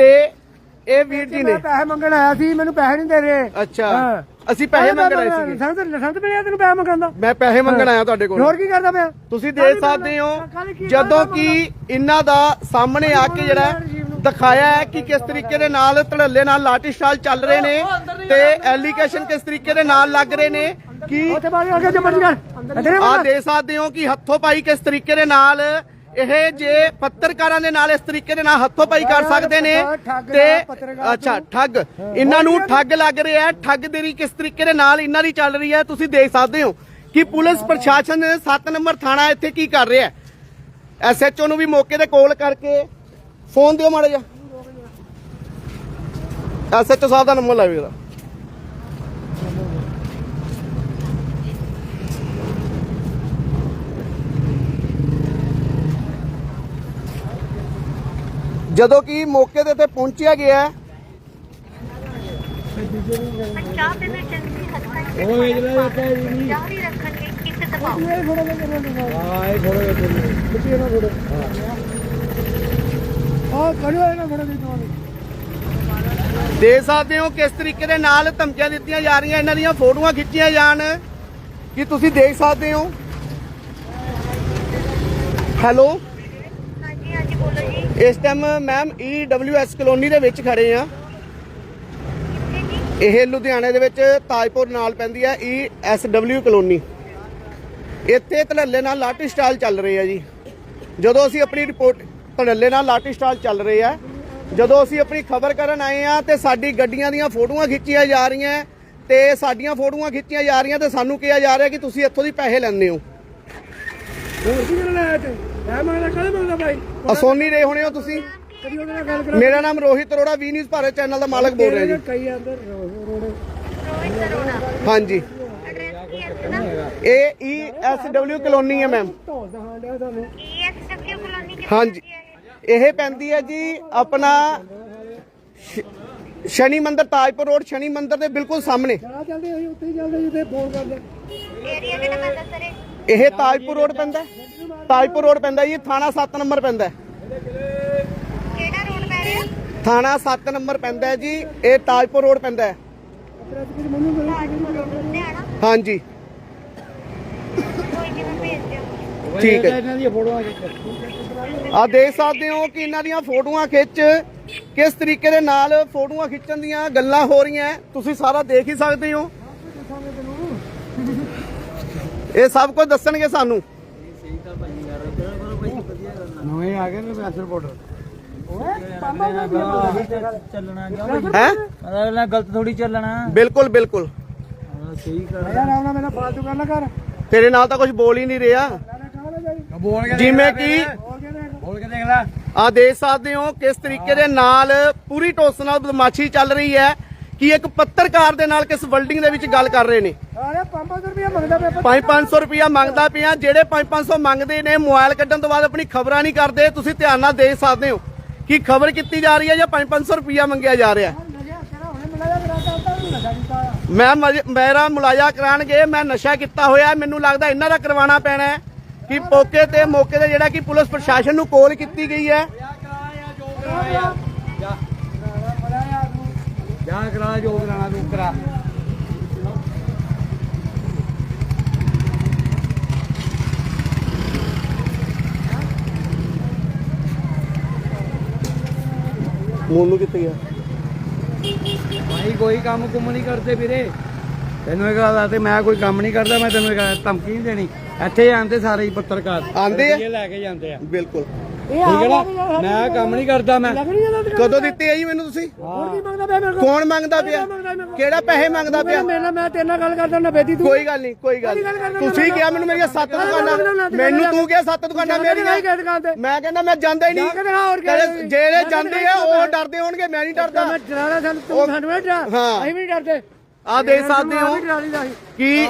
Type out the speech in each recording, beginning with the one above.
ਤੇ ਇਹ ਵੀਰ ਜੀ ਨੇ? ਮੈਂ ਪੈਸੇ ਮੰਗਣ ਆਇਆ ਸੀ ਮੈਨੂੰ ਪੈਸੇ ਨਹੀਂ ਦੇ ਰਹੇ। ਅੱਛਾ। ਅਸੀਂ ਪੈਸੇ ਮੰਗ ਰਹੇ ਸੀਗੇ। ਲਾਇਸੈਂਸ ਲਾਇਸੈਂਸ ਮਿਲਿਆ ਤੈਨੂੰ ਪੈਸੇ ਮੰਗਣ ਦਾ? ਮੈਂ ਪੈਸੇ ਮੰਗਣ ਆਇਆ ਤੁਹਾਡੇ ਕੋਲ। ਹੋਰ ਕੀ ਕਰਦਾ ਪਿਆ? ਤੁਸੀਂ ਦੇਖ ਸਕਦੇ ਹੋ ਜਦੋਂ ਕਿ ਇਹਨਾਂ ਦਾ ਸਾਹਮਣੇ ਆ ਕੇ ਜਿਹੜਾ ਦਿਖਾਇਆ ਹੈ ਕਿ ਕਿਸ ਤਰੀਕੇ ਦੇ ਨਾਲ ਧੜੱਲੇ ਨਾਲ ਲਾਠੀ ਚਾਲ ਚੱਲ ਰਹੇ ਨੇ ਤੇ ਐਲੀਗੇਸ਼ਨ ਕਿਸ ਤਰੀਕੇ ਦੇ ਨਾਲ ਲੱਗ ਰਹੇ ਨੇ ਕਿ ਆ ਦੇਖ ਸਕਦੇ ਹੋ ਕਿ ਹੱਥੋਂ ਪਾਈ ਕਿਸ ਤਰੀਕੇ ਦੇ ਨਾਲ ਇਹ ਜੇ ਪੱਤਰਕਾਰਾਂ ਦੇ ਨਾਲ ਇਸ ਤਰੀਕੇ ਦੇ ਨਾਲ ਹੱਥੋਂ ਪਾਈ ਕਰ ਸਕਦੇ ਨੇ ਤੇ ਅੱਛਾ ਠੱਗ। ਇਹਨਾਂ ਨੂੰ ਠੱਗ ਲੱਗ ਰਿਹਾ ਹੈ। ਠੱਗ ਦੇਰੀ ਕਿਸ ਤਰੀਕੇ ਦੇ ਨਾਲ ਇਹਨਾਂ ਦੀ ਚੱਲ ਰਹੀ ਹੈ ਤੁਸੀਂ ਦੇਖ ਸਕਦੇ ਹੋ ਕਿ ਪੁਲਿਸ ਪ੍ਰਸ਼ਾਸਨ 7 ਨੰਬਰ ਥਾਣਾ ਇੱਥੇ ਕੀ ਕਰ ਰਿਹਾ ਹੈ। ਐਸਐਚਓ ਨੂੰ ਵੀ ਮੌਕੇ ਤੇ ਕਾਲ ਕਰਕੇ ਫੋਨ ਦਿਓ ਮਾੜਾ ਜਿਹਾ। ਐਸਐਚਓ ਸਾਹਿਬ ਦਾ ਨੰਬਰ ਲਾਇਓ ਜਰਾ ਜਦੋਂ ਕਿ ਮੌਕੇ ਦੇ ਤੇ ਪਹੁੰਚਿਆ ਗਿਆ ਹੈ, ਚਾਹ ਤੇ ਮੈਂ ਚੰਗੀ ਹੱਥਾਂ ਚ ਉਹ ਵੇਚ ਲੈ ਚਾਹ ਵੀ ਰੱਖਣਗੇ ਕਿੱਥੇ ਦਬਾਓ ਇਹ ਥੋੜਾ ਹਾਂ ਇਹ ਥੋੜਾ ਜਿਹਾ ਕਿੱਥੇ ਨਾ ਥੋੜਾ ਹਾਂ ਕਰਿਓ ਇਹਨਾਂ ਥੋੜਾ ਜਿਹਾ ਦੇਖ ਸਕਦੇ ਹੋ ਕਿਸ ਤਰੀਕੇ ਦੇ ਨਾਲ ਧਮਕੀਆਂ ਦਿੱਤੀਆਂ ਜਾ ਰਹੀਆਂ ਇਹਨਾਂ ਦੀਆਂ ਫੋਟੋਆਂ ਖਿੱਚੀਆਂ ਜਾਣ। ਕਿ ਤੁਸੀਂ ਦੇਖ ਸਕਦੇ ਹੋ? ਹੈਲੋ? ਇਸ ਟਾਈਮ ਮੈਮ ਈਡਬਲਯੂਐਸ ਕਲੋਨੀ ਦੇ ਵਿੱਚ ਖੜੇ ਆ। ਇਹ ਲੁਧਿਆਣੇ ਦੇ ਵਿੱਚ ਤਾਜਪੁਰ ਨਾਲ ਪੈਂਦੀ ਹੈ ਈਐਸਡਬਲਯੂ ਕਲੋਨੀ। ਇੱਥੇ ਧਨੱਲੇ ਨਾਲ ਲਾਟੀ ਸਟਾਲ ਚੱਲ ਰਹੇ ਆ ਜੀ। ਜਦੋਂ ਅਸੀਂ ਆਪਣੀ ਰਿਪੋਰਟ, ਧੜੱਲੇ ਨਾਲ ਲਾਟੀ ਸਟਾਲ ਚੱਲ ਰਹੇ ਆ, ਜਦੋਂ ਅਸੀਂ ਆਪਣੀ ਖਬਰ ਕਰਨ ਆਏ ਆ ਤੇ ਸਾਡੀ ਗੱਡੀਆਂ ਦੀਆਂ ਫੋਟੋਆਂ ਖਿੱਚੀਆਂ ਜਾ ਰਹੀਆਂ ਤੇ ਸਾਡੀਆਂ ਫੋਟੋਆਂ ਖਿੱਚੀਆਂ ਜਾ ਰਹੀਆਂ ਤੇ ਸਾਨੂੰ ਕਿਹਾ ਜਾ ਰਿਹਾ ਕਿ ਤੁਸੀਂ ਇੱਥੋਂ ਦੀ ਪੈਸੇ ਲੈਂਦੇ ਹੋ। ਹੋਰ ਕੀ ਕਰਨਾ ਹੈ ਮੈਂ ਮੰਗਦਾ ਕਾਹਦੇ ਮੰਗਦਾ ਭਾਈ ਅਸੋਨੀ ਰਹੇ ਹੋਣੇ ਹੋ ਤੁਸੀਂ। ਕਦੀ ਉਹਦੇ ਨਾਲ ਗੱਲ ਕਰਾ ਮੇਰਾ ਨਾਮ Rohit Arora V News Bharat channel ਦਾ ਮਾਲਕ ਬੋਲ ਰਿਹਾ ਜੀ। ਕਈ ਅੰਦਰ ਰੋਡ ਰੋਹਿਤ ਕਰੋਨਾ ਹਾਂਜੀ। ਐਡਰੈਸ ਕੀ ਹੈ ਨਾ ਇਹ ਈਐਸਡਬਲਯੂ ਕਲੋਨੀ ਹੈ ਮੈਮ ਦਾ ਤੁਹਾਨੂੰ ਕਲੋਨੀ ਕਿੱਥੇ ਹਾਂਜੀ। ਪੈਂਦੀ ਹੈ ਇਹ? ਇਹ ਪੈਂਦੀ ਹੈ ਜੀ ਆਪਣਾ ਸ਼- ਸ਼ਨੀ ਮੰਦਿਰ ਤਾਜਪੁਰ ਰੋਡ ਸ਼ਨੀ ਮੰਦਿਰ ਦੇ ਬਿਲਕੁਲ ਸਾਹਮਣੇ। ਚਲਾ ਚੱਲਦੇ ਅਸੀਂ ਉੱਥੇ ਹੀ ਚੱਲਦੇ ਜਿੱਥੇ ਫੋਨ ਕਰਦੇ। ਏਰੀਆ ਕਿਹੜਾ ਪੈਂਦਾ ਸਰ ਇਹ? ਇਹ ਤਾਜਪੁਰ ਰੋਡ ਪੈਂਦਾ। ਤਾਜਪੁਰ ਰੋਡ ਪੈਂਦਾ ਜੀ ਥਾਣਾ 7 ਨੰਬਰ ਪੈਂਦਾ। ਕਿਹੜਾ ਰੋਡ ਪੈ ਰਿਹਾ? ਥਾਣਾ 7 ਨੰਬਰ ਪੈਂਦਾ ਜੀ ਇਹ ਤਾਜਪੁਰ ਰੋਡ ਪੈਂਦਾ ਹਾਂਜੀ। ਠੀਕ ਹੈ ਇਹਨਾਂ ਦੀਆਂ ਫੋਟੋਆਂ ਖਿੱਚ ਆ ਦੇਖ ਸਕਦੇ ਹੋ ਕਿ ਇਹਨਾਂ ਦੀਆਂ ਫੋਟੋਆਂ ਖਿੱਚ ਕਿਸ ਤਰੀਕੇ ਦੇ ਨਾਲ ਫੋਟੋਆਂ ਖਿੱਚਣ ਦੀਆਂ ਗੱਲਾਂ ਹੋ ਰਹੀਆਂ। ਤੁਸੀਂ ਸਾਰਾ ਦੇਖ ਹੀ ਸਕਦੇ ਹੋ। ਇਹ ਸਭ ਕੁਝ ਦੱਸਣਗੇ ਸਾਨੂੰ। ਨਵੇਂ ਆ ਗਏ ਨੇ ਪ੍ਰੈਸ ਰਿਪੋਰਟਰ ਚੱਲਣਾ ਹੈ ਅਗਲਾ ਗਲਤ ਥੋੜੀ ਚੱਲਣਾ। ਬਿਲਕੁਲ ਬਿਲਕੁਲ। ਸਹੀ ਕਰ ਯਾਰ ਆਉਣਾ ਮੇਰਾ ਫਾਲਤੂ ਕਰ ਨਾ ਕਰ। ਤੇਰੇ ਨਾਲ ਤਾਂ ਕੁਝ ਬੋਲ ਹੀ ਨਹੀਂ ਰਿਹਾ। ਬੋਲ ਕੇ ਜਿਵੇਂ ਕਿ ਬੋਲ ਕੇ ਦੇਖ ਬੋਲ ਕੇ ਦੇਖ ਲੈ। ਆ ਦੇਖ ਸਕਦੇ ਹੋ ਕਿਸ ਤਰੀਕੇ ਦੇ ਨਾਲ ਪੂਰੀ ਟੋਸ ਨਾਲ ਬਦਮਾਸ਼ੀ ਚੱਲ ਰਹੀ ਹੈ। ਕਿ ਇੱਕ ਪੱਤਰਕਾਰ ਦੇ ਨਾਲ ਕਿਸ ਬਿਲਡਿੰਗ ਦੇ ਵਿੱਚ ਗੱਲ ਕਰ ਰਹੇ ਨੇ? ਅਰੇ 500 ਰੁਪਏ ਮੰਗਦਾ ਪਿਆ 5-500 ਰੁਪਇਆ ਮੰਗਦਾ ਪਿਆ ਜਿਹੜੇ 5-500 ਮੰਗਦੇ ਨੇ ਮੋਬਾਈਲ ਕੱਢਣ ਤੋਂ ਬਾਅਦ ਆਪਣੀ ਖਬਰਾਂ ਨਹੀਂ ਕਰਦੇ ਤੁਸੀਂ ਧਿਆਨ ਨਾਲ ਦੇਖ ਸਕਦੇ ਹੋ ਕਿ ਖਬਰ ਕੀਤੀ ਜਾ ਰਹੀ ਹੈ ਜਾਂ 5-500 ਰੁਪਇਆ ਮੰਗਿਆ ਜਾ ਰਿਹਾ। ਮੈਂ ਮੇਰਾ ਮੁਲਾਜ਼ਾ ਕਰਾਣਗੇ ਮੈਂ ਨਸ਼ਾ ਕੀਤਾ ਹੋਇਆ ਮੈਨੂੰ ਲੱਗਦਾ ਇਹਨਾਂ ਦਾ ਕਰਵਾਉਣਾ ਪੈਣਾ ਹੈ ਕਿ ਪੋਕੇ ਤੇ ਮੌਕੇ ਤੇ ਜਿਹੜਾ ਕਿ ਪੁਲਿਸ ਪ੍ਰਸ਼ਾਸਨ ਨੂੰ ਕੋਲ ਕੀਤੀ ਗਈ ਹੈ। ਜਾ ਕਰਾ ਜੋ ਕਰਾਣਾ ਤੂੰ ਕਰਾ। ਮੋਨੂ ਕਿੱਥੇ ਗਿਆ? ਭਾਈ ਕੋਈ ਕੰਮ ਕੁੰਮ ਨਹੀਂ ਕਰਦੇ ਵੀਰੇ। ਤੈਨੂੰ ਇਹ ਗੱਲ ਤੇ ਮੈਂ ਕੋਈ ਕੰਮ ਨਹੀਂ ਕਰਦਾ ਮੈਂ ਤੈਨੂੰ ਇਹ ਗੱਲ ਧਮਕੀ ਨਹੀਂ ਦੇਣੀ। ਇੱਥੇ ਆਂਦੇ ਸਾਰੇ ਹੀ ਪੱਤਰਕਾਰ। ਆਂਦੇ ਆ? ਰੁਪਈਏ ਲੈ ਕੇ ਜਾਂਦੇ ਆ। ਬਿਲਕੁਲ। ਠੀਕ ਹੈ ਨਾ? ਮੈਂ ਕੰਮ ਨਹੀਂ ਕਰਦਾ ਮੈਂ। ਕਦੋਂ ਦਿੱਤੇ ਆ ਜੀ ਮੈਨੂੰ ਤੁਸੀਂ? ਹੋਰ ਕੀ ਮੰਗਦਾ ਪਿਆ ਮੇਰੇ ਕੌਣ ਮੰਗਦਾ ਪਿਆ? ਕਿਹੜਾ ਪੈਸੇ ਮੰਗਦਾ ਪਿਆ? ਮੇਰੇ ਨਾਲ ਮੈਂ ਤੇਰੇ ਨਾਲ ਗੱਲ ਕਰਦਾ ਨਾ ਬੇਦੀ ਤੂੰ। ਕੋਈ ਗੱਲ ਨਹੀਂ ਕੋਈ ਗੱਲ ਤੁਸੀਂ ਕਿਹਾ ਮੈਨੂੰ ਮੇਰੀਆਂ ਸੱਤ ਦੁਕਾਨਾਂ ਮੈਨੂੰ ਤੂੰ ਕਿਹਾ ਸੱਤ ਦੁਕਾਨਾਂ ਮੇਰੀਆਂ? ਕਿਹੜੀ ਦੁਕਾਨ ਤੇ। ਮੈਂ ਕਹਿੰਦਾ ਮੈਂ ਜਾਂਦਾ ਹੀ ਨਹੀਂ। ਜਿਹੜੇ- ਜਾਂਦੇ ਆ ਉਹ ਡਰਦੇ ਹੋਣਗੇ ਮੈਂ ਨਹੀਂ ਡਰਦਾ। ਮੈਂ ਡਰਾਣਾ ਸਾਨੂੰ ਤੂੰ ਸਾਨੂੰ ਡਰਾ। ਅਸੀਂ ਵੀ ਨਹੀਂ ਡਰਦੇ। ਆ ਦੇਖ ਸਕਦੇ ਹੋ। ਕਿ?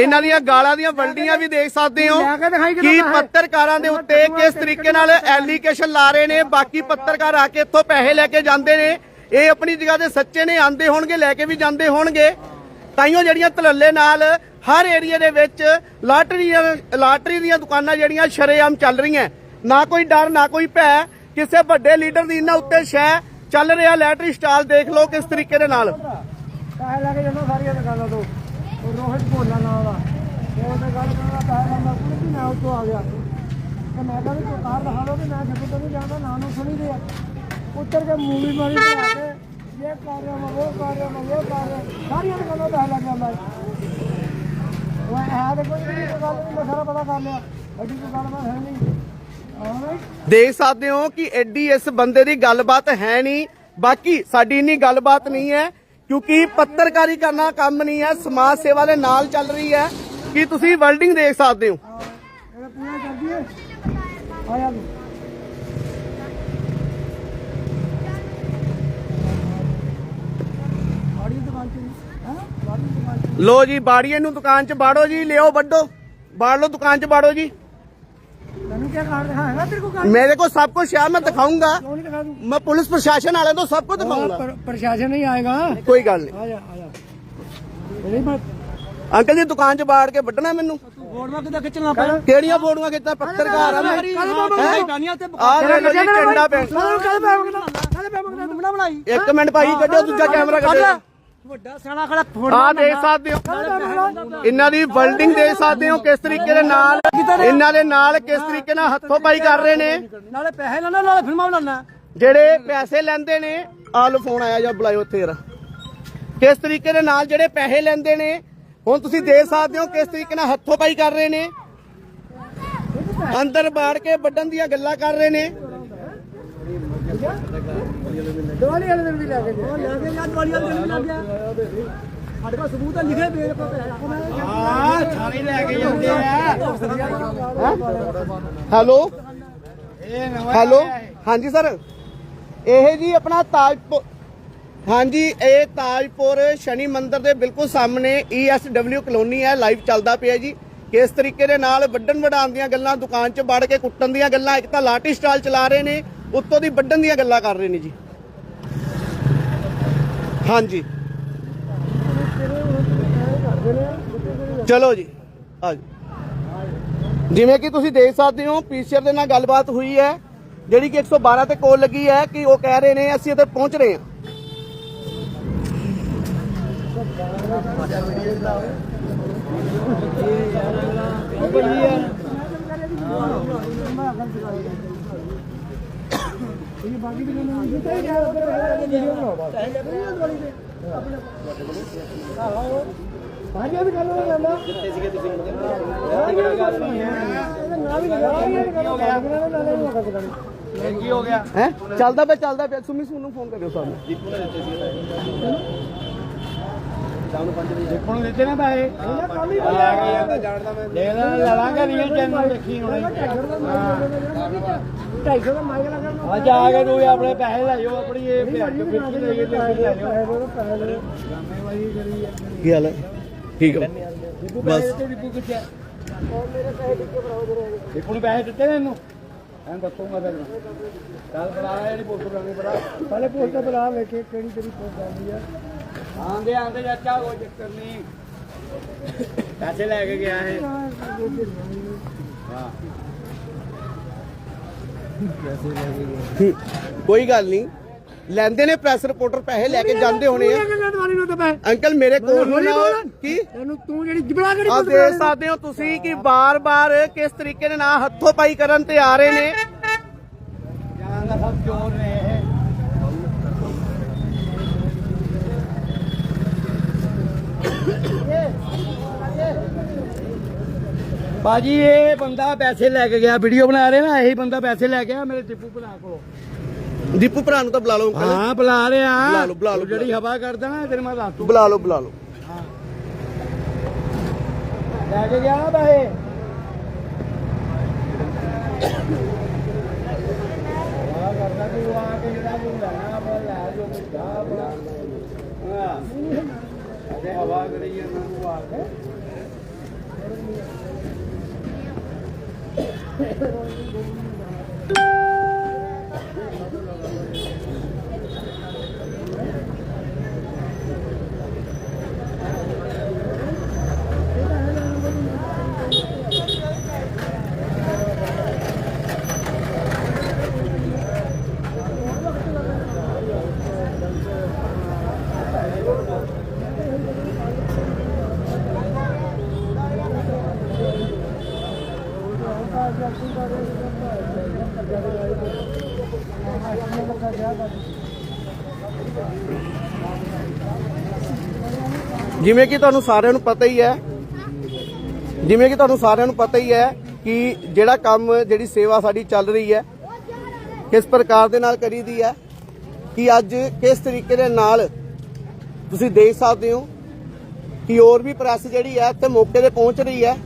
ਇਹਨਾਂ ਦੀਆਂ ਗਾਲਾਂ ਦੀਆਂ ਵਲਡੀਆਂ ਵੀ ਦੇਖ ਸਕਦੇ ਹੋ। ਕੇ? ਪੱਤਰਕਾਰਾਂ ਦੇ ਉੱਤੇ ਕਿਸ ਤਰੀਕੇ ਨਾਲ ਐਲੀਗੇਸ਼ਨ ਲਾ ਰਹੇ ਨੇ ਬਾਕੀ ਪੱਤਰਕਾਰ ਆ ਕੇ ਇੱਥੋਂ ਪੈਸੇ ਲੈ ਕੇ ਜਾਂਦੇ ਨੇ। ਇਹ ਆਪਣੀ ਜਗ੍ਹਾ ਤੇ ਸੱਚੇ ਨੇ ਆਂਦੇ ਹੋਣਗੇ ਲੈ ਕੇ ਵੀ ਜਾਂਦੇ ਹੋਣਗੇ। ਤਾਈਓ ਜਿਹੜੀਆਂ ਤਲੱਲੇ ਨਾਲ ਹਰ ਏਰੀਆ ਦੇ ਵਿੱਚ ਲਾਟਰੀ ਲਾਟਰੀ ਦੀਆਂ ਦੁਕਾਨਾਂ ਜਿਹੜੀਆਂ ਸ਼ਰੇਆਮ ਚੱਲ ਰਹੀਆਂ। ਨਾ ਕੋਈ ਡਰ ਨਾ ਕੋਈ ਭੈ। ਕਿਸੇ ਵੱਡੇ ਲੀਡਰ ਦੀ ਇਹਨਾਂ ਉੱਤੇ ਸ਼ੈ ਚੱਲ ਰਿਹਾ ਲੈਟਰੀ ਸਟਾਲ ਦੇਖ ਲਓ ਕਿਸ ਤਰੀਕੇ ਦੇ ਨਾਲ। ਪੈਸੇ ਲੈ ਕੇ ਜਾਂਦਾ ਸਾਰੀਆਂ ਦੁਕਾਨਾਂ ਤੋਂ। ਉਹ ਰੋਹਿਤ ਭੋਲਾ ਨਾਲ ਦਾ ਉਹ ਤਾਂ ਗੱਲ ਕਰਦਾ, ਪੈਸੇ ਲੈਂਦਾ ਸੀ ਕਿ ਮੈਂ ਉੱਥੋਂ ਆ ਗਿਆ। ਤੇ ਮੈਂ ਕਹਿੰਦਾ ਤੂੰ ਕਾਰ ਦਿਖਾ ਲਓ ਤੇ ਮੈਂ ਜੱਗੂ ਤੋਂ ਨਹੀਂ ਜਾਂਦਾ, ਨਾ ਨੂੰ ਸੁਣੀ ਦੇ ਉੱਤਰ ਕੇ ਮੂਵੀ ਮਾਰੀ ਤੇ ਕੇ ਇਹ ਕਰ ਰਿਹਾ ਮੈਂ ਉਹ ਕਰ ਰਿਹਾ ਮੈਂ ਇਹ ਕਰ ਰਿਹਾ ਸਾਰੀਆਂ ਦੁਕਾਨਾਂ ਪੈਸੇ ਲੱਗ ਜਾਂਦਾ। ਉਹ ਹੈ ਤੇ ਕੋਈ ਨਹੀਂ ਗੱਲ ਨਹੀਂ ਮੈਂ ਸਾਰਾ ਪਤਾ ਕਰ ਲਿਆ। ਐਡੀ ਕੋਈ ਗੱਲਬਾਤ ਹੈ ਨਹੀਂ। ਦੇਖ ਸਕਦੇ ਹੋ ਕਿ ਐਡੀ ਇਸ ਬੰਦੇ ਦੀ ਗੱਲਬਾਤ ਹੈ ਨਹੀਂ। ਬਾਕੀ ਸਾਡੀ ਇੰਨੀ ਗੱਲਬਾਤ ਨਹੀਂ ਹੈ। ਕਿਉਂਕਿ ਪੱਤਰਕਾਰੀ ਕਰਨਾ ਕੰਮ ਨਹੀਂ ਹੈ, ਸਮਾਜ ਸੇਵਾ ਦੇ ਨਾਲ ਚੱਲ ਰਹੀ ਹੈ। ਕੀ ਤੁਸੀਂ ਵਰਲਡਿੰਗ ਦੇਖ ਸਕਦੇ ਹੋ? ਲੋ ਜੀ, ਬਾੜੀਏ ਨੂੰ ਦੁਕਾਨ 'ਚ ਬਾੜੋ ਜੀ ਲਿਓ ਵੱਡੋ ਬਾੜ ਲਓ, ਦੁਕਾਨ 'ਚ ਬਾੜੋ ਜੀ। ਤੈਨੂੰ ਕੀ ਕਾਰਡ ਦਿਖਾਏਗਾ ਤੇਰੇ ਕੋ ਕਾਰਡ ਮੇਰੇ ਕੋਲ ਸਭ ਕੁਝ ਹੈ ਮੈਂ ਦਿਖਾਉਂਗਾ। ਕਿਉਂ ਨਹੀਂ ਦਿਖਾ ਦੂੰ? ਮੈਂ ਪੁਲਿਸ ਪ੍ਰਸ਼ਾਸਨ ਵਾਲਿਆਂ ਤੋਂ ਸਭ ਕੁਝ ਦਿਖਾਉਂਗਾ। ਪਰ- ਪ੍ਰਸ਼ਾਸਨ ਨਹੀਂ ਆਏਗਾ। ਕੋਈ ਗੱਲ ਨਹੀਂ। ਆ ਜਾ ਆ ਜਾ। ਨਹੀਂ ਮੈਂ ਅੰਕਲ ਜੀ ਦੁਕਾਨ 'ਚ ਬਾੜ ਕੇ ਵੱਢਣਾ ਮੈਨੂੰ? ਫੋਟੋਆਂ ਕਿੱਦਾਂ ਖਿੱਚਣਾ ਪਿਆ ਕਿਹੜੀਆਂ ਫੋਟੋਆਂ ਖਿੱਚਦਾ ਪੱਤਰਕਾਰ ਆ ਮੈਂ। ਆ ਤੇ ਆ ਲੈ ਲਓ ਜੀ ਕੰਡਾ ਪੈ ਕਾਲੇ ਪੈ ਮੰਗਦਾ ਕਾਲੇ ਪੈ ਮੰਗਦਾ ਬਣਾ ਬਣਾਈ। ਇੱਕ ਮਿੰਟ ਭਾਈ ਕੱਢੋ ਦੂਜਾ ਕੈਮਰਾ ਕੱਢੋ ਵੱਡਾ ਸਿਆਣਾ ਖੜਾ ਫੋਨ ਆ ਦੇਖ ਸਕਦੇ ਹੋ। ਇਹਨਾਂ ਦੀ ਵਰਲਡਿੰਗ ਦੇਖ ਸਕਦੇ ਹੋ ਕਿਸ ਤਰੀਕੇ ਦੇ ਨਾਲ। ਇਹਨਾਂ ਦੇ ਨਾਲ ਕਿਸ ਤਰੀਕੇ ਨਾਲ ਹੱਥੋਂ ਪਾਈ ਕਰ ਰਹੇ ਨੇ। ਨਾਲੇ ਪੈਸੇ ਲੈਣਾ ਨਾਲੇ ਫਿਲਮਾਂ ਬਣਾਉਣਾ। ਜਿਹੜੇ ਪੈਸੇ ਲੈਂਦੇ ਨੇ ਆ ਲੋ ਫੋਨ ਆਇਆ ਜਾਂ ਬੁਲਾਇਓ ਉੱਥੇ ਯਾਰ ਕਿਸ ਤਰੀਕੇ ਦੇ ਨਾਲ ਜਿਹੜੇ ਪੈਸੇ ਲੈਂਦੇ ਨੇ ਹੁਣ ਤੁਸੀਂ ਦੇਖ ਸਕਦੇ ਹੋ ਕਿਸ ਤਰੀਕੇ ਨਾਲ ਹੱਥੋਂ ਪਾਈ ਕਰ ਰਹੇ ਨੇ। ਅੰਦਰ ਬਾੜ ਕੇ ਵੱਢਣ ਦੀਆਂ ਗੱਲਾਂ ਕਰ ਰਹੇ ਨੇ। ਦਵਾਲੀ ਵਾਲੇ ਦਿਨ ਵੀ ਲੈ ਕੇ ਜਾ ਲੈ ਕੇ ਯਾਰ ਵਾਲੀ ਵਾਲੇ ਦਿਨ ਵੀ ਲੱਗ ਗਿਆ ਸਾਡੇ ਕੋਲ ਸਬੂਤ ਹੈ ਲਿਖੇ ਪਏ ਕੋ ਪੈਸੇ ਹਾਂ ਸਾਰੇ ਲੈ ਕੇ ਜਾਂਦੇ ਆ। ਹੈਲੋ? ਹੈਲੋ? ਹਾਂਜੀ ਸਰ। ਇਹ ਜੀ ਆਪਣਾ ਤਾਜਪੁਰ ਹਾਂਜੀ ਇਹ ਤਾਜਪੁਰ ਸ਼ਨੀ ਮੰਦਿਰ ਦੇ ਬਿਲਕੁਲ ਸਾਹਮਣੇ ESW ਕਲੋਨੀ ਹੈ। ਲਾਈਵ ਚੱਲਦਾ ਪਿਆ ਜੀ। ਕਿਸ ਤਰੀਕੇ ਦੇ ਨਾਲ ਵੱਡਣ ਵਡਾਉਣ ਦੀਆਂ ਗੱਲਾਂ ਦੁਕਾਨ 'ਚ ਵੜ ਕੇ ਕੁੱਟਣ ਦੀਆਂ ਗੱਲਾਂ ਇੱਕ ਤਾਂ ਲਾਠੀ ਸਟਾਲ ਚਲਾ ਰਹੇ ਨੇ ਉੱਤੋਂ ਦੀ ਵੱਡਣ ਦੀਆਂ ਗੱਲਾਂ ਕਰ ਰਹੇ ਨੇ ਜੀ। ਹਾਂਜੀ। ਚਲੋ ਜੀ, ਆ ਜਿਵੇਂ ਕਿ ਤੁਸੀਂ ਦੇਖ ਸਕਦੇ ਹੋ, ਪੀਸੀਆਰ ਦੇ ਨਾਲ ਗੱਲਬਾਤ ਹੋਈ ਹੈ। ਜਿਹੜੀ ਕਿ 112 ਤੇ ਕੋਲ ਲੱਗੀ ਹੈ ਕਿ ਉਹ ਕਹਿ ਰਹੇ ਨੇ, ਅਸੀਂ ਇੱਥੇ ਪਹੁੰਚ ਰਹੇ ਹਾਂ। ਇਹ ਬਾਕੀ ਵੀ ਨਹੀਂ ਜਿੱਤੇ ਗਿਆ ਉਧਰ ਵੀਡੀਓ ਬਣਾਓ ਬਸ ਬਾਜੀ ਵੀ ਗੱਲ ਹੋ ਜਾਂਦਾ ਜਿੱਤੇ ਸੀਗੇ ਤੁਸੀਂ ਨਾ ਵੀ ਲਗਾ ਕੀ ਹੋ ਗਿਆ? ਕੀ ਹੋ? ਗਿਆ ਹੈ ਚੱਲਦਾ ਪਿਆ ਚੱਲਦਾ ਪਿਆ। ਸੁਮੀ ਸੁਣ ਨੂੰ ਫੋਨ ਕਰਿਓ ਸਾਨੂੰ ਦੇਖਣ ਨੂੰ ਦਿੱਤੇ ਨਾ ਪੈਸੇ। ਇਹ ਕੰਮ ਹੀ ਲੈ ਕੇ ਜਾਂਦਾ ਜਾਣਦਾ ਮੈਂ। ਲੈ ਲੈ ਲਵਾਂਗਾ ਰੀਅਲ ਚੈਨਲ ਦੇਖੀ ਹੁਣ। 250 ਦਾ ਮਾਈਕ ਲਗਾ ਅੱਜ ਆ ਕੇ ਤੂੰ ਆਪਣੇ ਪੈਸੇ ਲੈ ਜਾਓ ਆਪਣੀ ਇਹ ਫਿੱਕੀ ਲੈ ਕੇ ਤੇ ਲੈ ਜਾਓ। ਕੀ ਹਾਲ ਹੈ? ਠੀਕ ਹੈ। ਬਸ ਤੇ ਰਿਪੂ ਕਿੱਥੇ ਰਿਪੂ ਨੂੰ ਪੈਸੇ ਦਿੱਤੇ ਨੇ ਇਹਨੂੰ? ਐਂ ਦੱਸੂਗਾ ਤੈਨੂੰ। ਚੱਲ ਬੜਾ ਜਿਹੜੀ ਫੋਟੋ ਲਾਉਣੀ ਬੜਾ ਪਹਿਲੇ ਪੋਸਟਰ ਬਣਾ ਵੇਖੇ ਕਿਹੜੀ ਤੇਰੀ ਪੋਸਟ ਆਉਂਦੀ ਆ। ਆਂਦੇ ਆਂਦੇ ਚਾਚਾ ਕੋਈ ਚੱਕਰ ਨਹੀਂ। ਪੈਸੇ ਲੈ ਕੇ ਗਿਆ ਇਹ। ਹੂੰ, ਕੋਈ ਗੱਲ ਨਹੀਂ। ਲੈਂਦੇ ਨੇ ਪ੍ਰੈਸ ਰਿਪੋਰਟਰ ਪੈਸੇ ਲੈ ਕੇ ਜਾਂਦੇ ਹੋਣੇ ਆ। ਅੰਕਲ ਮੇਰੇ ਕੋਲ ਨੂੰ ਨਾ ਕੀ? ਤੈਨੂੰ ਤੂੰ ਜਿਹੜੀ ਜਿਬੜਾ ਕਿਹੜੀ ਆ ਦੇਖ ਸਕਦੇ ਹੋ ਤੁਸੀਂ ਕਿ ਬਾਰ-ਬਾਰ ਕਿਸ ਤਰੀਕੇ ਦੇ ਨਾਲ ਹੱਥੋਂ ਪਾਈ ਕਰਨ ਤੇ ਆ ਰਹੇ ਨੇ। ਜਾਨ ਦਾ ਸਭ ਚੋਰ ਨੇ ਇਹ ਬਾਜੀ ਇਹ ਬੰਦਾ ਪੈਸੇ ਲੈ ਕੇ ਗਿਆ। ਵੀਡੀਓ ਬਣਾ ਰਹੇ ਨਾ ਇਹੀ ਬੰਦਾ ਪੈਸੇ ਲੈ ਕੇ ਆ ਮੇਰੇ ਟਿੱਪੂ ਭਰਾ ਕੋਲੋਂ। ਦੀਪੂ ਭਰਾ ਨੂੰ ਤਾਂ ਬੁਲਾ ਲਓ ਅੰਕਲ। ਹਾਂ ਬੁਲਾ ਰਿਹਾ। ਬੁਲਾ ਲਓ, ਬੁਲਾ ਲਓ, ਉਹ ਜਿਹੜੀ ਹਵਾ ਕਰਦਾ ਨਾ ਤੇਰੇ ਮੈਂ ਦੱਸ ਦੂੰ ਬੁਲਾ ਲਓ ਬੁਲਾ ਲਓ। ਲੈ ਕੇ ਗਿਆ ਨਾ ਪੈਸੇ। ਹਵਾ ਕਰਦਾ ਤੂੰ ਆ ਕੇ ਜਿਹੜਾ ਤੂੰ ਲੈਣਾ ਆਪਣਾ ਲੈ ਜੋ ਕੁਛ ਜਾ ਆਪਣਾ। ਹਾਂ। ਅਜੇ ਹਵਾ ਗੜੀ ਉਹਨਾਂ ਨੂੰ ਆ ਕੇ ਰੋਈ ਗਈ ਜਿਵੇਂ ਕਿ ਤੁਹਾਨੂੰ ਸਾਰਿਆਂ ਨੂੰ ਪਤਾ ਹੀ ਹੈ, ਜਿਵੇਂ ਕਿ ਤੁਹਾਨੂੰ ਸਾਰਿਆਂ ਨੂੰ ਪਤਾ ਹੀ ਹੈ ਕਿ ਜਿਹੜਾ ਕੰਮ, ਜਿਹੜੀ ਸੇਵਾ ਸਾਡੀ ਚੱਲ ਰਹੀ ਹੈ, ਕਿਸ ਪ੍ਰਕਾਰ ਦੇ ਨਾਲ ਕਰੀਦੀ ਹੈ, ਕਿ ਅੱਜ ਕਿਸ ਤਰੀਕੇ ਦੇ ਨਾਲ ਤੁਸੀਂ ਦੇਖ ਸਕਦੇ ਹੋ ਕਿ ਹੋਰ ਵੀ ਪ੍ਰੈਸ ਜਿਹੜੀ ਹੈ ਇੱਥੇ ਮੌਕੇ ਤੇ ਪਹੁੰਚ ਰਹੀ ਹੈ।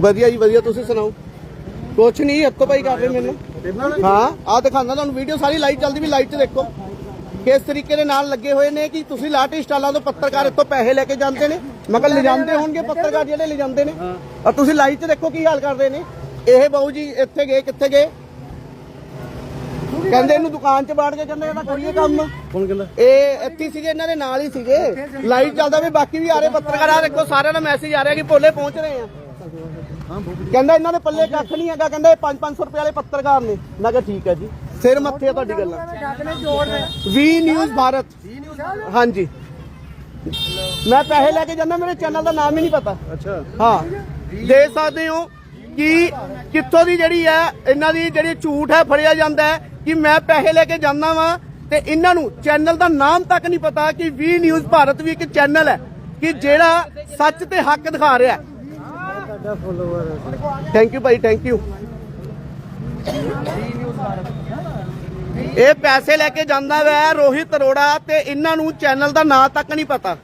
ਵਧੀਆ ਜੀ, ਵਧੀਆ, ਤੁਸੀਂ ਸੁਣਾਓ। ਕੁਛ ਨਹੀਂ, ਹੱਥੋਂ ਪਾਈ ਕਰ ਰਹੇ ਮੈਨੂੰ। ਹਾਂ ਆ ਦਿਖਾਉਂਦਾ ਤੁਹਾਨੂੰ ਵੀਡੀਓ ਸਾਰੀ ਲਾਈਵ ਚੱਲਦੀ ਵੀ ਲਾਈਵ 'ਚ ਦੇਖੋ। ਕਿਸ ਤਰੀਕੇ ਦੇ ਨਾਲ ਲੱਗੇ ਹੋਏ ਨੇ ਕਿ ਤੁਸੀਂ ਲਾਟੀ ਸਟਾਲਾਂ ਤੋਂ ਪੱਤਰਕਾਰ ਇੱਥੋਂ ਪੈਸੇ ਲੈ ਕੇ ਜਾਂਦੇ ਨੇ? ਮਗਰ ਲਿਜਾਂਦੇ ਹੋਣਗੇ ਪੱਤਰਕਾਰ ਜਿਹੜੇ ਲਿਜਾਂਦੇ ਨੇ। ਔਰ ਤੁਸੀਂ ਲਾਈਵ 'ਚ ਦੇਖੋ ਕੀ ਹਾਲ ਕਰਦੇ ਨੇ। ਇਹ ਬਾਊ ਜੀ ਇੱਥੇ ਗਏ ਕਿੱਥੇ ਗਏ? ਕਹਿੰਦੇ ਇਹਨੂੰ ਦੁਕਾਨ 'ਚ ਬਾੜ ਕੇ ਕਹਿੰਦੇ ਇਹਦਾ ਕਰੀਏ ਕੰਮ। ਕੌਣ ਕਹਿੰਦਾ? ਇਹ ਇੱਥੇ ਸੀਗੇ ਇਹਨਾਂ ਦੇ ਨਾਲ ਹੀ ਸੀਗੇ। ਲਾਈਵ ਚੱਲਦਾ ਵੀ ਬਾਕੀ ਵੀ ਆ ਰਹੇ ਪੱਤਰਕਾਰ। ਆ ਦੇਖੋ ਸਾਰਿਆਂ ਦਾ ਮੈਸੇਜ ਆ ਰਿਹਾ ਕਿ ਭੋਲੇ ਪਹੁੰਚ ਰਹੇ ਆ। ਕਹਿੰਦਾ ਇਹਨਾਂ ਦੇ ਪੱਲੇ ਕੱਖ ਨਹੀਂ ਹੈਗਾ ਕਹਿੰਦਾ ਇਹ 5-500 ਰੁਪਏ ਵਾਲੇ ਪੱਤਰਕਾਰ ਨੇ। ਮੈਂ ਕਿਹਾ ਠੀਕ ਹੈ ਜੀ। ਸਿਰ ਮੱਥੇ ਆ ਤੁਹਾਡੀ ਗੱਲਾਂ। V News Bharat. ਹਾਂਜੀ। ਮੈਂ ਪੈਸੇ ਲੈ ਕੇ ਜਾਂਦਾ ਮੇਰੇ ਚੈਨਲ ਦਾ ਨਾਮ ਹੀ ਨਹੀਂ ਪਤਾ। ਅੱਛਾ। ਹਾਂ। ਦੇ ਸਕਦੇ ਹੋ ਕਿ ਕਿੱਥੋਂ ਦੀ ਜਿਹੜੀ ਹੈ ਇਹਨਾਂ ਦੀ ਜਿਹੜੀ ਝੂਠ ਹੈ ਫੜਿਆ ਜਾਂਦਾ ਹੈ ਕਿ ਮੈਂ ਪੈਸੇ ਲੈ ਕੇ ਜਾਂਦਾ ਵਾਂ ਤੇ ਇਹਨਾਂ ਨੂੰ ਚੈਨਲ ਦਾ ਨਾਮ ਤੱਕ ਨਹੀਂ ਪਤਾ ਕਿ ਵੀ ਨਿਊਜ਼ ਭਾਰਤ ਵੀ ਇੱਕ ਚੈਨਲ ਹੈ ਕਿ ਜਿਹੜਾ ਸੱਚ ਤੇ ਹੱਕ ਦਿਖਾ ਰਿਹਾ ਹੈ। ਤੁਹਾਡਾ ਫੋਲੋਵਰ ਥੈਂਕ ਯੂ ਭਾਈ ਥੈਂਕ ਯੂ ਇਹ ਪੈਸੇ ਲੈ ਕੇ ਜਾਂਦਾ ਵੈ ਰੋਹਿਤ ਅਰੋੜਾ ਤੇ ਇਹਨਾਂ ਨੂੰ ਚੈਨਲ ਦਾ ਨਾਂ ਤੱਕ ਨਹੀਂ ਪਤਾ।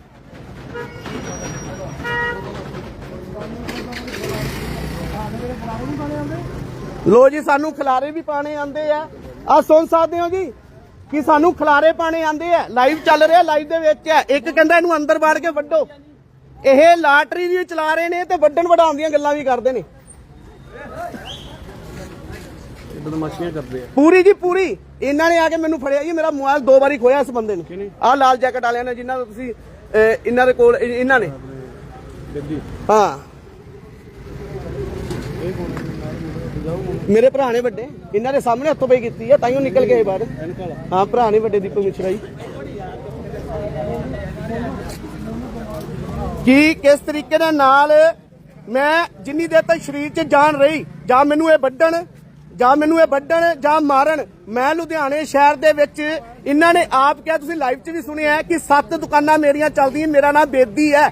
ਲੋ ਜੀ, ਸਾਨੂੰ ਖਿਲਾਰੇ ਵੀ ਪਾਣੇ ਆਂਦੇ ਆ। ਆ ਸੁਣ ਸਕਦੇ ਹੋ ਜੀ ਕਿ ਸਾਨੂੰ ਖਿਲਾਰੇ ਪਾਣੇ ਆਂਦੇ ਆ। ਲਾਈਵ ਚੱਲ ਰਿਹਾ ਲਾਈਵ ਦੇ ਵਿੱਚ ਹੈ ਇੱਕ ਕਹਿੰਦਾ ਇਹਨੂੰ ਅੰਦਰ ਬਾੜ ਕੇ ਵੱਢੋ। ਇਹ ਲਾਟਰੀ ਵੀ ਚਲਾ ਰਹੇ ਨੇ ਤੇ ਵੱਢਣ ਵਡਾਉਣ ਦੀਆਂ ਗੱਲਾਂ ਵੀ ਕਰਦੇ ਨੇ। ਬਦਮਾਸ਼ੀਆਂ ਕਰਦੇ ਆ। ਪੂਰੀ ਜੀ ਪੂਰੀ। ਇਹਨਾਂ ਨੇ ਆ ਕੇ ਮੈਨੂੰ ਫੜਿਆ ਜੀ ਮੇਰਾ ਮੋਬਾਈਲ ਦੋ ਵਾਰੀ ਖੋਇਆ ਇਸ ਬੰਦੇ ਨੇ। ਆਹ ਲਾਲ ਜੈਕਟ ਵਾਲਿਆਂ ਨੇ ਜਿਨ੍ਹਾਂ ਦਾ ਤੁਸੀਂ ਇਹਨਾਂ ਦੇ ਕੋਲ ਇਹ- ਇਹਨਾਂ ਨੇ। ਹਾਂ। ਮੇਰੇ ਭਰਾ ਨੇ। ਵੱਡੇ। ਇਹਨਾਂ ਦੇ ਸਾਹਮਣੇ ਹੱਥੋਂ ਪਈ ਕੀਤੀ ਹੈ ਤਾਈਓ ਨਿਕਲ ਗਏ ਬਾਹਰ। ਹਾਂ ਭਰਾ ਨੇ ਵੱਡੇ ਦੀਪਕ ਮਿਸ਼ਰਾ ਜੀ। ਕੀ ਕਿਸ ਤਰੀਕੇ ਦੇ ਨਾਲ ਮੈਂ ਜਿੰਨੀ ਦੇਰ ਤੱਕ ਸਰੀਰ 'ਚ ਜਾਨ ਰਹੀ, ਜਾਂ ਮੈਨੂੰ ਇਹ ਵੱਢਣ, ਜਾਂ ਮੈਨੂੰ ਇਹ ਵੱਢਣ, ਜਾਂ ਮਾਰਨ, ਮੈਂ ਲੁਧਿਆਣੇ ਸ਼ਹਿਰ ਦੇ ਵਿੱਚ ਇਹਨਾਂ ਨੇ ਆਪ ਕਿਹਾ, ਤੁਸੀਂ ਲਾਈਵ 'ਚ ਵੀ ਸੁਣਿਆ ਕਿ ਸੱਤ ਦੁਕਾਨਾਂ ਮੇਰੀਆਂ ਚੱਲਦੀਆਂ, ਮੇਰਾ ਨਾਮ ਬੇਦੀ ਹੈ।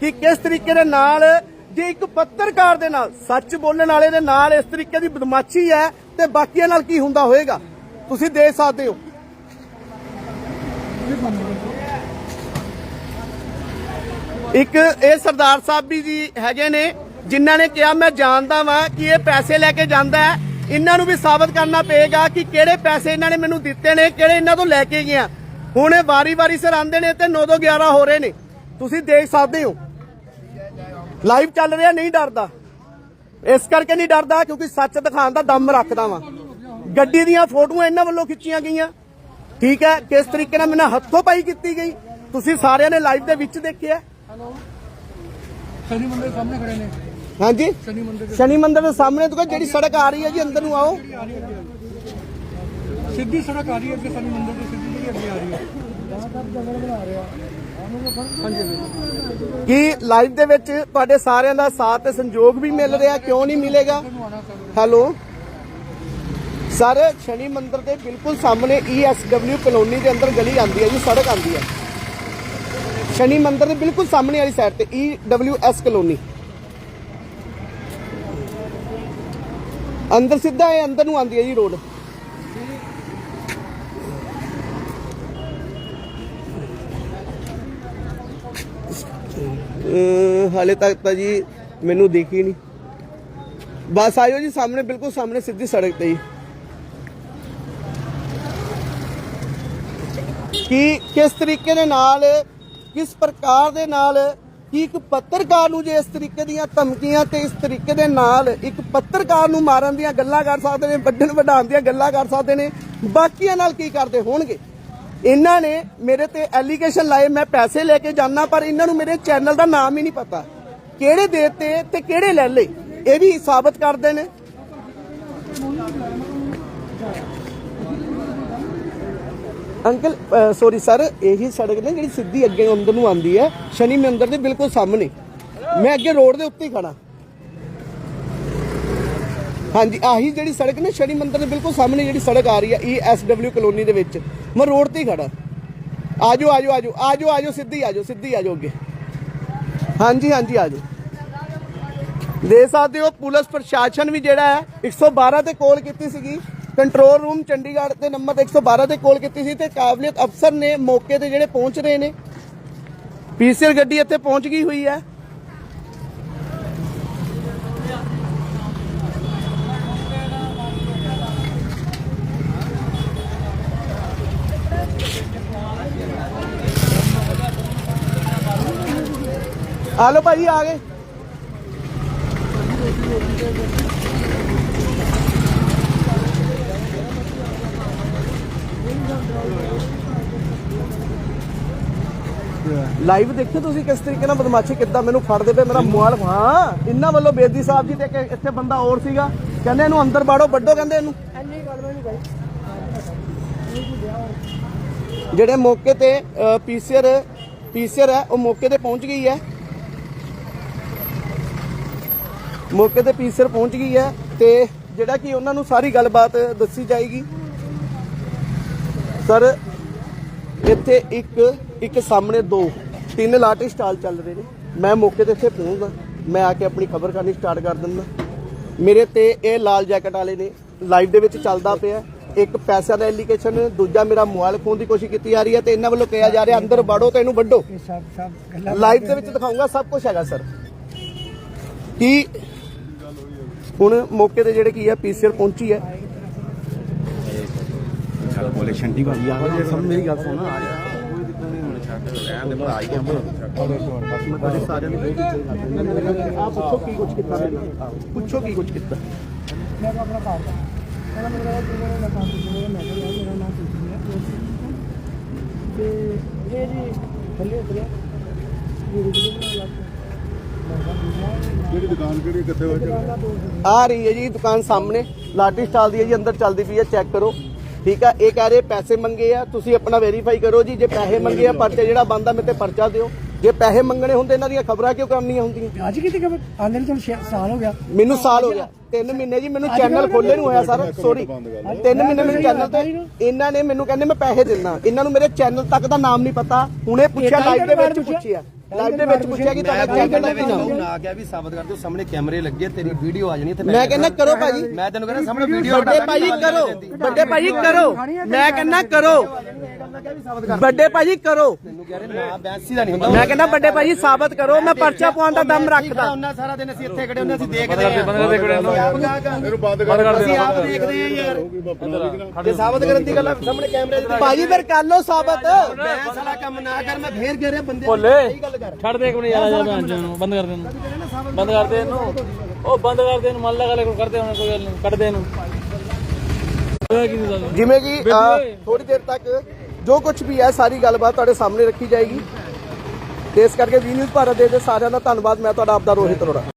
ਕਿ ਕਿਸ ਤਰੀਕੇ ਦੇ ਨਾਲ, ਜੇ ਇੱਕ ਪੱਤਰਕਾਰ ਦੇ ਨਾਲ, ਸੱਚ ਬੋਲਣ ਵਾਲੇ ਦੇ ਨਾਲ ਇਸ ਤਰੀਕੇ ਦੀ ਬਦਮਾਸ਼ੀ ਹੈ, ਤੇ ਬਾਕੀਆਂ ਨਾਲ ਕੀ ਹੁੰਦਾ ਹੋਏਗਾ? ਤੁਸੀਂ ਦੇਖ ਸਕਦੇ ਹੋ। ਇੱਕ ਇਹ ਸਰਦਾਰ ਸਾਹਿਬ ਵੀ ਜੀ ਹੈਗੇ ਨੇ, ਜਿਨ੍ਹਾਂ ਨੇ ਕਿਹਾ, ਮੈਂ ਜਾਣਦਾ ਵਾਂ ਕਿ ਇਹ ਪੈਸੇ ਲੈ ਕੇ ਜਾਂਦਾ ਹੈ। ਇਹਨਾਂ ਨੂੰ ਵੀ ਸਾਬਤ ਕਰਨਾ ਪਏਗਾ ਕਿ ਕਿਹੜੇ ਪੈਸੇ ਇਹਨਾਂ ਨੇ ਮੈਨੂੰ ਦਿੱਤੇ ਨੇ, ਕਿਹੜੇ ਇਹਨਾਂ ਤੋਂ ਲੈ ਕੇ ਗਿਆ ਹੁਣ ਇਹ ਵਾਰੀ-ਵਾਰੀ ਸਿਰ ਆਂਦੇ ਨੇ ਤੇ 9 ਤੋਂ 11 ਹੋ ਰਹੇ ਨੇ। ਤੁਸੀਂ ਦੇਖ ਸਕਦੇ ਹੋ। ਲਾਈਵ ਚੱਲ ਰਿਹਾ, ਨਹੀਂ ਡਰਦਾ। ਇਸ ਕਰਕੇ ਨਹੀਂ ਡਰਦਾ, ਕਿਉਂਕਿ ਸੱਚ ਦਿਖਾਉਣ ਦਾ ਦਮ ਰੱਖਦਾ ਵਾਂ। ਗੱਡੀ ਦੀਆਂ ਫੋਟੋਆਂ ਇਹਨਾਂ ਵੱਲੋਂ ਖਿੱਚੀਆਂ ਗਈਆਂ। ਠੀਕ ਹੈ, ਕਿਸ ਤਰੀਕੇ ਨਾਲ ਮੈਨੂੰ ਹੱਥੋਂ ਪਾਈ ਕੀਤੀ ਗਈ। ਤੁਸੀਂ ਸਾਰਿਆਂ ਨੇ ਲਾਈਵ ਦੇ ਵਿੱਚ ਦੇਖਿਆ। ਸ਼ਨੀ ਮੰਦਿਰ ਸਾਹਮਣੇ ਖੜੇ ਨੇ। ਹਾਂਜੀ? ਸ਼ਨੀ ਮੰਦਿਰ ਸ਼ਨੀ ਮੰਦਿਰ ਦੇ ਸਾਹਮਣੇ ਤੋਂ ਜਿਹੜੀ ਸੜਕ ਆ ਰਹੀ ਹੈ ਜੀ ਅੰਦਰ ਨੂੰ ਆਓ। ਸਿੱਧੀ ਸੜਕ ਆ ਰਹੀ ਹੈ ਅੱਗੇ ਸ਼ਨੀ ਮੰਦਿਰ ਤੋਂ ਸਿੱਧੀ ਜਿਹੜੀ ਅੱਗੇ ਆ ਰਹੀ ਹੈ। ਕੀ ਲਾਈਵ ਦੇ ਵਿੱਚ ਤੁਹਾਡੇ ਸਾਰਿਆਂ ਦਾ ਸਾਥ ਤੇ ਸੰਯੋਗ ਵੀ ਮਿਲ ਰਿਹਾ ਕਿਉਂ ਨਹੀਂ ਮਿਲੇਗਾ? ਹੈਲੋ? ਸਰ ਸ਼ਨੀ ਮੰਦਿਰ ਦੇ ਬਿਲਕੁਲ ਸਾਹਮਣੇ E ESW ਕਲੋਨੀ ਦੇ ਅੰਦਰ ਗਲੀ ਆਂਦੀ ਹੈ ਜੀ ਸੜਕ ਆਂਦੀ ਹੈ। ਸ਼ਨੀ ਮੰਦਿਰ ਦੇ ਬਿਲਕੁਲ ਸਾਹਮਣੇ ਵਾਲੀ ਸਾਈਡ ਤੇ EWS ਕਲੋਨੀ। ਅੰਦਰ ਸਿੱਧਾ ਇਹ ਅੰਦਰ ਨੂੰ ਆਂਦੀ ਹੈ ਜੀ ਰੋਡ ਹਾਲੇ ਤੱਕ ਤਾਂ ਜੀ ਮੈਨੂੰ ਦੇਖੀ ਨਹੀਂ। ਬਸ ਆਇਓ ਜੀ ਸਾਹਮਣੇ, ਬਿਲਕੁਲ ਸਾਹਮਣੇ ਸਿੱਧੀ ਸੜਕ ਤੇ ਹੀ ਕਿ, ਕਿਸ ਤਰੀਕੇ ਦੇ ਨਾਲ ਕਿਸ ਪ੍ਰਕਾਰ ਦੇ ਨਾਲ ਕਿ ਇੱਕ ਪੱਤਰਕਾਰ ਨੂੰ ਜੇ ਇਸ ਤਰੀਕੇ ਦੀਆਂ ਧਮਕੀਆਂ ਤੇ ਇਸ ਤਰੀਕੇ ਦੇ ਨਾਲ ਇੱਕ ਪੱਤਰਕਾਰ ਨੂੰ ਮਾਰਨ ਦੀਆਂ ਗੱਲਾਂ ਕਰ ਸਕਦੇ ਨੇ, ਵੱਢਣ ਵਢਾਉਣ ਦੀਆਂ ਗੱਲਾਂ ਕਰ ਸਕਦੇ ਨੇ, ਬਾਕੀਆਂ ਨਾਲ ਕੀ ਕਰਦੇ ਹੋਣਗੇ? ਇਹਨਾਂ ਨੇ ਮੇਰੇ ਤੇ ਐਲੀਗੇਸ਼ਨ ਲਾਏ, ਮੈਂ ਪੈਸੇ ਲੈ ਕੇ ਜਾਣਾ ਪਰ ਇਹਨਾਂ ਨੂੰ ਮੇਰੇ ਚੈਨਲ ਦਾ ਨਾਮ ਹੀ ਨਹੀਂ ਪਤਾ। ਕਿਹੜੇ ਦੇਤੇ ਤੇ ਕਿਹੜੇ ਲੈ ਲਏ? ਇਹ ਵੀ ਸਾਬਤ ਕਰਦੇ ਨੇ ਅੰਕਲ ਸੋਰੀ ਸਰ ਇਹੀ ਸੜਕ ਨੇ ਜਿਹੜੀ ਸਿੱਧੀ ਅੱਗੇ ਅੰਦਰ ਨੂੰ ਆਉਂਦੀ ਹੈ, ਸ਼ਨੀ ਮੰਦਿਰ ਦੇ ਬਿਲਕੁਲ ਸਾਹਮਣੇ। ਮੈਂ ਅੱਗੇ ਰੋਡ ਦੇ ਉੱਤੇ ਹੀ ਖੜਾ ਹਾਂਜੀ, ਆਹੀ ਜਿਹੜੀ ਸੜਕ ਨੇ ਸ਼ਨੀ ਮੰਦਿਰ ਦੇ ਬਿਲਕੁਲ ਸਾਹਮਣੇ ਜਿਹੜੀ ਸੜਕ ਆ ਰਹੀ ਹੈ ਈ ਐਸ ਡਬਲਿਊ ਕਲੋਨੀ ਦੇ ਵਿੱਚ। ਮੈਂ ਰੋਡ ਤੇ ਹੀ ਖੜਾ ਆਜੋ ਆਜੋ ਆਜੋ ਆਜੋ ਆਜੋ, ਸਿੱਧੀ ਆਜੋ ਸਿੱਧੀ ਆਜੋ ਅੱਗੇ। ਹਾਂਜੀ ਹਾਂਜੀ, ਆਜੋ। ਦੇ ਸਕਦੇ ਹੋ, ਪੁਲਿਸ ਪ੍ਰਸ਼ਾਸਨ ਵੀ ਜਿਹੜਾ ਹੈ 112 ਤੇ ਕਾਲ ਕੀਤੀ ਸੀਗੀ। ਕੰਟਰੋਲ ਰੂਮ ਚੰਡੀਗੜ੍ਹ ਤੇ ਨੰਬਰ 112 ਤੇ ਕੋਲ ਕੀਤੀ ਸੀ ਤੇ ਕਾਬਲੀਅਤ ਅਫਸਰ ਨੇ ਮੌਕੇ ਤੇ ਜਿਹੜੇ ਪਹੁੰਚ ਰਹੇ ਨੇ ਪੀਸੀਆਰ ਗੱਡੀ ਇੱਥੇ ਪਹੁੰਚ ਗਈ ਹੋਈ ਹੈ। ਆ ਲੋ ਭਾਈ, ਆ ਗਏ। ਲਾਈਵ ਦੇਖਿਓ ਤੁਸੀਂ ਕਿਸ ਤਰੀਕੇ ਨਾਲ ਬਦਮਾਸ਼ੀ ਕਿੱਦਾਂ ਮੈਨੂੰ ਫੜਦੇ ਪਏ ਮੇਰਾ ਮੋਬਾਈਲ ਹਾਂ, ਇਹਨਾਂ ਵੱਲੋਂ ਬੇਦੀ ਸਾਹਿਬ ਜੀ ਤੇ ਇੱਕ ਇੱਥੇ ਬੰਦਾ ਹੋਰ ਸੀਗਾ। ਕਹਿੰਦੇ ਇਹਨੂੰ ਅੰਦਰ ਬਾੜੋ ਵੱਡੋ ਕਹਿੰਦੇ ਇਹਨੂੰ। ਜਿਹੜੇ ਮੌਕੇ ਤੇ ਪੀਸੀਆਰ ਪੀਸੀਆਰ ਹੈ, ਉਹ ਮੌਕੇ ਤੇ ਪਹੁੰਚ ਗਈ ਹੈ। ਮੌਕੇ ਤੇ ਪੀਸੀਆਰ ਪਹੁੰਚ ਗਈ ਹੈ ਤੇ ਜਿਹੜਾ ਕਿ ਉਹਨਾਂ ਨੂੰ ਸਾਰੀ ਗੱਲਬਾਤ ਦੱਸੀ ਜਾਏਗੀ। ਸਰ, ਇੱਥੇ ਇੱਕ ਇੱਕ ਸਾਹਮਣੇ ਦੋ ਤਿੰਨ ਲਾਟਰੀ ਸਟਾਲ ਚੱਲ ਰਹੇ ਨੇ। ਮੈਂ ਮੌਕੇ ਤੇ ਇੱਥੇ ਪਹੁੰਚਦਾ ਮੈਂ ਆ ਕੇ ਆਪਣੀ ਖਬਰ ਕਰਨੀ ਸਟਾਰਟ ਕਰ ਦਿੰਦਾ। ਮੇਰੇ ਤੇ ਇਹ ਲਾਲ ਜੈਕਟ ਵਾਲੇ ਨੇ ਲਾਈਵ ਦੇ ਵਿੱਚ ਚੱਲਦਾ ਪਿਆ। ਇੱਕ ਪੈਸਿਆਂ ਦਾ ਐਲੀਗੇਸ਼ਨ ਦੂਜਾ ਮੇਰਾ ਮੋਬਾਈਲ ਖੋਣ ਦੀ ਕੋਸ਼ਿਸ਼ ਕੀਤੀ ਜਾ ਰਹੀ ਹੈ ਤੇ ਇਹਨਾਂ ਵੱਲੋਂ ਕਿਹਾ ਜਾ ਰਿਹਾ ਅੰਦਰ ਵੜੋ ਤੇ ਇਹਨੂੰ ਵੱਢੋ। ਗੱਲਾਂ ਲਾਈਵ ਦੇ ਵਿੱਚ ਦਿਖਾਉਂਗਾ ਸਭ ਕੁਝ ਹੈਗਾ ਸਰ। ਕੀ ਹੁਣ ਮੌਕੇ ਤੇ ਜਿਹੜੇ ਕੀ ਹੈ ਪੀਸੀਆਰ ਪਹੁੰਚੀ ਹੈ। ਚੱਲ ਬੋਲੇ ਛੰਡੀ ਵਾਲੀ ਆ ਸਭ ਮੇਰੀ ਗੱਲ ਸੁਣ ਆ ਰਹਿਣ ਦੇ ਭਰਾ ਹੀ ਆ। ਬੜੇ ਸਾਰਿਆਂ ਦੀ ਬਹੁਤ ਇੱਜ਼ਤ ਕਰਦੇ ਨੇ। ਆ ਪੁੱਛੋ ਕੀ ਕੁਝ ਕੀਤਾ ਮੇਰੇ ਨਾਲ ਪੁੱਛੋ ਕੀ ਕੁਝ ਕੀਤਾ। ਮੈਂ ਤਾਂ ਆਪਣਾ ਘਰ ਦਾ। ਪਹਿਲਾਂ ਮੇਰਾ ਜਿਹੜਾ ਮੈਂ ਕੰਮ ਕੀਤਾ ਮੈਂ ਕਿਹਾ ਯਾਰ ਮੇਰਾ ਨਾਮ ਪੁੱਛ ਲਿਆ ਤੇ ਇਹ ਜੀ ਥੱਲੇ ਉਤਰਿਆ। ਇਹ ਰਿਜੂ ਬਣਾ ਲੱਗ ਕਿਹੜੀ ਦੁਕਾਨ ਕਿਹੜੀ ਕਿੱਥੇ ਵਿੱਚ ਦਾ ਦੋ ਆ ਰਹੀ ਹੈ ਜੀ ਦੁਕਾਨ ਸਾਹਮਣੇ। ਲਾਟਰੀ ਸਟਾਲ ਦੀ ਹੈ ਜੀ ਅੰਦਰ ਚੱਲਦੀ ਪਈ ਹੈ ਚੈੱਕ ਕਰੋ। ਠੀਕ ਆ ਇਹ ਕਹਿ ਰਹੇ ਪੈਸੇ ਮੰਗੇ ਆ ਤੁਸੀਂ ਆਪਣਾ ਵੈਰੀਫਾਈ ਕਰੋ ਜੀ ਜੇ ਪੈਸੇ ਮੰਗੇ ਆ ਪਰਚੇ ਜਿਹੜਾ ਬੰਦਾ ਮੇਰੇ ਤੇ ਪਰਚਾ ਦਿਓ। ਜੇ ਪੈਸੇ ਮੰਗਣੇ ਹੁੰਦੇ ਇਹਨਾਂ ਦੀਆਂ ਖਬਰਾਂ ਕਿਉਂ ਕਰਨੀਆਂ ਹੁੰਦੀਆਂ? ਅੱਜ ਕਿਤੇ ਕਿ ਆਂਦੇ ਨੂੰ ਤੁਹਾਨੂੰ ਸਾਲ ਹੋ ਗਿਆ। ਮੈਨੂੰ ਸਾਲ ਹੋ ਗਿਆ। 3 ਮਹੀਨੇ ਜੀ ਮੈਨੂੰ ਚੈਨਲ ਖੋਲੇ ਨੂੰ ਹੋਇਆ ਸਰ ਸੋਰੀ 3 ਮਹੀਨੇ ਮੈਨੂੰ ਚੈਨਲ ਤੇ ਇਹਨਾਂ ਨੇ ਮੈਨੂੰ ਕਹਿੰਦੇ ਮੈਂ ਪੈਸੇ ਦਿੰਦਾ। ਇਹਨਾਂ ਨੂੰ ਮੇਰੇ ਚੈਨਲ ਤੱਕ ਦਾ ਨਾਮ ਨਹੀਂ ਪਤਾ। ਹੁਣੇ ਪੁੱਛਿਆ ਲਾਈਵ ਦੇ ਵਿੱਚ ਪੁੱਛਿਆ। ਲਾਈਵ ਦੇ ਵਿੱਚ ਪੁੱਛਿਆ ਕਿ ਤੁਹਾਡਾ ਚੈਨਲ ਦਾ ਕੀ ਨਾਮ ਹੈ? ਨਾ ਕਿਹਾ ਵੀ ਸਾਬਤ ਕਰ ਦਿਓ ਸਾਹਮਣੇ ਕੈਮਰੇ ਲੱਗੇ ਤੇਰੀ ਵੀਡੀਓ ਆ ਜਾਣੀ ਇੱਥੇ ਮੈਂ ਕਹਿੰਦਾ ਕਰੋ ਭਾਜੀ। ਮੈਂ ਤੈਨੂੰ ਕਹਿੰਦਾ ਸਾਹਮਣੇ ਵੀਡੀਓ ਵੱਡੇ ਭਾਜੀ ਕਰੋ। ਵੱਡੇ ਭਾਜੀ ਕਰੋ। ਮੈਂ ਕਹਿੰਦਾ ਕਰੋ। ਵੱਡੇ ਭਾਜੀ ਕਰੋ। ਤੈਨੂੰ ਕਹਿ ਰਹੇ ਨਾ ਬੈਂਸੀ ਦਾ ਨਹੀਂ ਹੁੰਦਾ। ਮੈਂ ਕਹਿੰਦਾ ਵੱਡੇ ਭਾਜੀ ਸਾਬਤ ਕਰੋ। ਮੈਂ ਪਰਚਾ ਪਾਉਣ ਦਾ ਦਮ ਰੱਖਦਾ। ਉਹਨਾਂ ਸਾਰਾ ਦਿਨ ਅਸੀਂ ਇੱਥੇ ਖੜੇ ਹੁੰਦੇ ਅਸੀਂ ਦੇਖਦੇ ਆ ਇਹਨੂੰ ਬੰਦ ਕਰ ਅਸੀਂ ਆਪ ਦੇਖਦੇ ਆ। ਯਾਰ ਜੇ ਸਾਬਤ ਕਰਨ ਦੀ ਗੱਲ ਆ, ਸਾਹਮਣੇ ਕੈਮਰੇ ਦੇ ਭਾਜੀ ਫਿਰ ਕਰ ਲਓ ਸਾਬਤ। ਬੈਂਸ ਵਾਲਾ ਕੰਮ ਨਾ ਕਰ ਮੈਂ ਫੇਰ ਘੇਰੇ ਬੰਦੇ ਛੱਡ ਦੇ ਇੱਕ ਮਿੰਟ ਯਾਰ ਯਾਰ ਭੈਣ ਚੋਦ ਨੂੰ ਬੰਦ ਕਰ ਦੇ ਇਹਨੂੰ। ਬੰਦ ਕਰ ਦੇ ਇਹਨੂੰ। ਉਹ ਬੰਦ ਕਰ ਦੇ ਇਹਨੂੰ ਮਨ ਲਗਾ ਲੈ ਕਰਦੇ ਹੁਣ ਕੋਈ ਗੱਲ ਨਹੀਂ ਕੱਢ ਦੇ ਇਹਨੂੰ। ਕੀ ਜਿਵੇਂ ਕਿ ਥੋੜੀ ਦੇਰ ਤੱਕ ਜੋ ਕੁਝ ਵੀ ਹੈ ਸਾਰੀ ਗੱਲਬਾਤ ਤੁਹਾਡੇ ਸਾਹਮਣੇ ਰੱਖੀ ਜਾਏਗੀ। ਤੇ ਇਸ ਕਰਕੇ ਵੀ ਨਿਊਜ਼ ਭਾਰਤ ਦੇ ਦੇ ਸਾਰਿਆਂ ਦਾ ਧੰਨਵਾਦ ਮੈਂ ਤੁਹਾਡਾ ਆਪਦਾ ਰੋਹਿਤ ਅਰੋੜਾ।